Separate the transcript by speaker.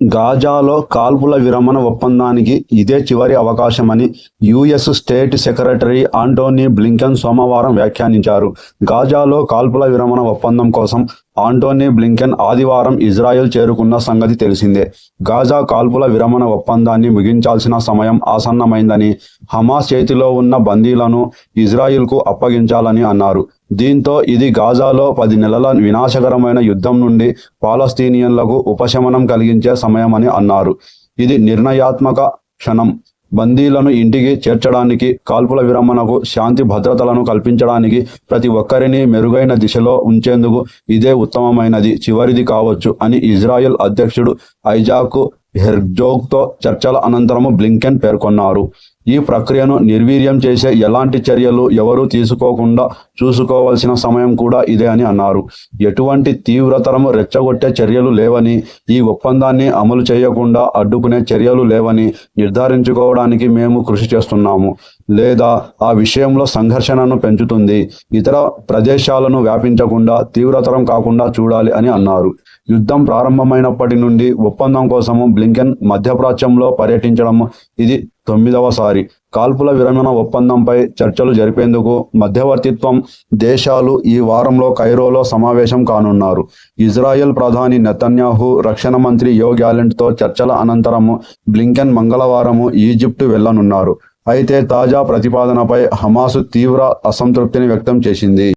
Speaker 1: గాజాలో కాల్పుల విరమణ ఒప్పందానికి ఇదే చివరి అవకాశమని US state secretary Antony Blinken సోమవారం వ్యాఖ్యానించారు. గాజాలో కాల్పుల విరమణ ఒప్పందం కోసం ఆంటోనీ బ్లింకెన్ ఆదివారం ఇజ్రాయెల్ చేరుకున్న సంగతి తెలిసిందే. గాజా కాల్పుల విరమణ ఒప్పందాన్ని ముగించాల్సిన సమయం ఆసన్నమైందని హమాస్ చేతిలో ఉన్న బందీలను ఇజ్రాయిల్కు అప్పగించాలని అన్నారు. దీంతో ఇది గాజాలో పది నెలల వినాశకరమైన యుద్ధం నుండి పాలస్తీనియన్లకు ఉపశమనం కలిగించే సమయమని అన్నారు. ఇది నిర్ణయాత్మక క్షణం. బందీలను ఇంటికి చేర్చడానికి కాల్పుల విరమణకు శాంతి భద్రతలను కల్పించడానికి ప్రతి ఒక్కరిని మెరుగైన దిశలో ఉంచేందుకు ఇదే ఉత్తమమైనది చివరిది కావచ్చు అని ఇజ్రాయెల్ అధ్యక్షుడు ఐజాక్ హెర్జోగ్తో చర్చల అనంతరము బ్లింకెన్ పేర్కొన్నారు. ఈ ప్రక్రియను నిర్వీర్యం చేసే ఎలాంటి చర్యలు ఎవరూ తీసుకోకుండా చూసుకోవాల్సిన సమయం కూడా ఇదే అని అన్నారు. ఎటువంటి తీవ్రతరము రెచ్చగొట్టే చర్యలు లేవని ఈ ఒప్పందాన్ని అమలు చేయకుండా అడ్డుకునే చర్యలు లేవని నిర్ధారించుకోవడానికి మేము కృషి చేస్తున్నాము. లేదా ఆ విషయంలో సంఘర్షణను పెంచుతుంది. ఇతర ప్రదేశాలను వ్యాపించకుండా తీవ్రతరం కాకుండా చూడాలి అని అన్నారు. యుద్ధం ప్రారంభమైనప్పటి నుండి ఒప్పందం కోసము బ్లింకెన్ మధ్యప్రాచ్యంలో పర్యటించడం ఇది తొమ్మిదవసారి. కాల్పుల విరమణ ఒప్పందంపై చర్చలు జరిపేందుకు మధ్యవర్తిత్వం దేశాలు ఈ వారంలో కైరోలో సమావేశం కానున్నారు. ఇజ్రాయెల్ ప్రధాని నెతన్యాహు రక్షణ మంత్రి యో గ్యాలెంట్తో చర్చల అనంతరము బ్లింకెన్ మంగళవారము ఈజిప్టు వెళ్ళనున్నారు. అయితే తాజా ప్రతిపాదనపై హమాసు తీవ్ర అసంతృప్తిని వ్యక్తం చేసింది.